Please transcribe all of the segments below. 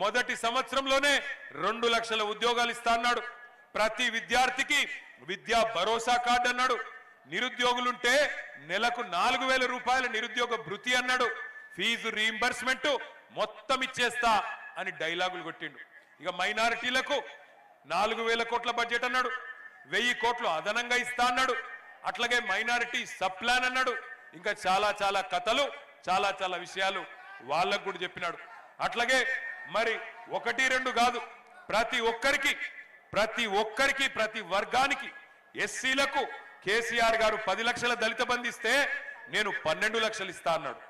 మొదటి సంవత్సరంలోనే రెండు లక్షల ఉద్యోగాలు ఇస్తా అన్నాడు. ప్రతి విద్యార్థికి విద్యా భరోసా కార్డు అన్నాడు. నిరుద్యోగులుంటే నెలకు నాలుగు వేల రూపాయల నిరుద్యోగ భృతి అన్నాడు. ఫీజు రీంబర్స్మెంట్ మొత్తం ఇచ్చేస్తా అని డైలాగులు కొట్టిండు. ఇక మైనారిటీలకు నాలుగు వేల కోట్ల బడ్జెట్ అన్నాడు. వెయ్యి కోట్లు అదనంగా ఇస్తా అన్నాడు. అట్లాగే మైనారిటీ సప్లాన్ అన్నాడు. ఇంకా చాలా చాలా కథలు చాలా చాలా విషయాలు వాళ్ళకు కూడా చెప్పినాడు. అట్లాగే మరి ఒకటి రెండు కాదు. ప్రతి ఒక్కరికి ప్రతి ఒక్కరికి ప్రతి వర్గానికి ఎస్సీలకు కేసీఆర్ గారు పది లక్షల దళిత బంధిస్తే ఇస్తే నేను పన్నెండు లక్షలు ఇస్తా అన్నాడు.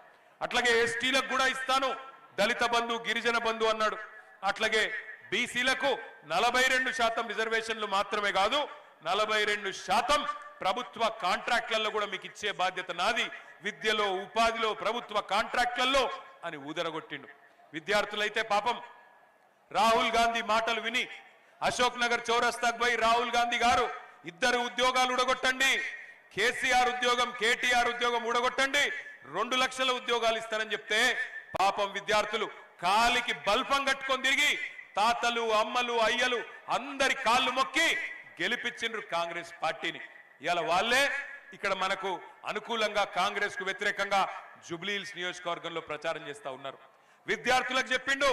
అట్లాగే ఎస్టీలకు కూడా ఇస్తాను. దళిత బంధు గిరిజన బంధు అన్నాడు. అట్లాగే బీసీలకు నలభై రెండు శాతం రిజర్వేషన్లు మాత్రమే కాదు నలభై రెండు శాతం ప్రభుత్వ కాంట్రాక్ట్లలో కూడా మీకు ఇచ్చే బాధ్యత నాది. విద్యలో ఉపాధిలో ప్రభుత్వ కాంట్రాక్ట్లలో అని ఊదరగొట్టిండు. విద్యార్థులైతే పాపం. రాహుల్ గాంధీ మాటలు విని అశోక్ నగర్ చౌరస్తాకు పోయి రాహుల్ గాంధీ గారు ఇద్దరు ఉద్యోగాలు ఉడగొట్టండి కేసీఆర్ ఉద్యోగం కేటీఆర్ ఉద్యోగం ఊడగొట్టండి. రెండు లక్షల ఉద్యోగాలు ఇస్తారని చెప్తే పాపం విద్యార్థులు కాలికి బల్పం కట్టుకొని తిరిగి తాతలు అమ్మలు అయ్యలు అందరి కాళ్ళు మొక్కి గెలిపించిండ్రు కాంగ్రెస్ పార్టీని. ఇవాళ వాళ్ళే ఇక్కడ మనకు అనుకూలంగా కాంగ్రెస్కు వ్యతిరేకంగా జుబ్లీహిల్స్ నియోజకవర్గంలో ప్రచారం చేస్తా ఉన్నారు. విద్యార్థులకు చెప్పిండు.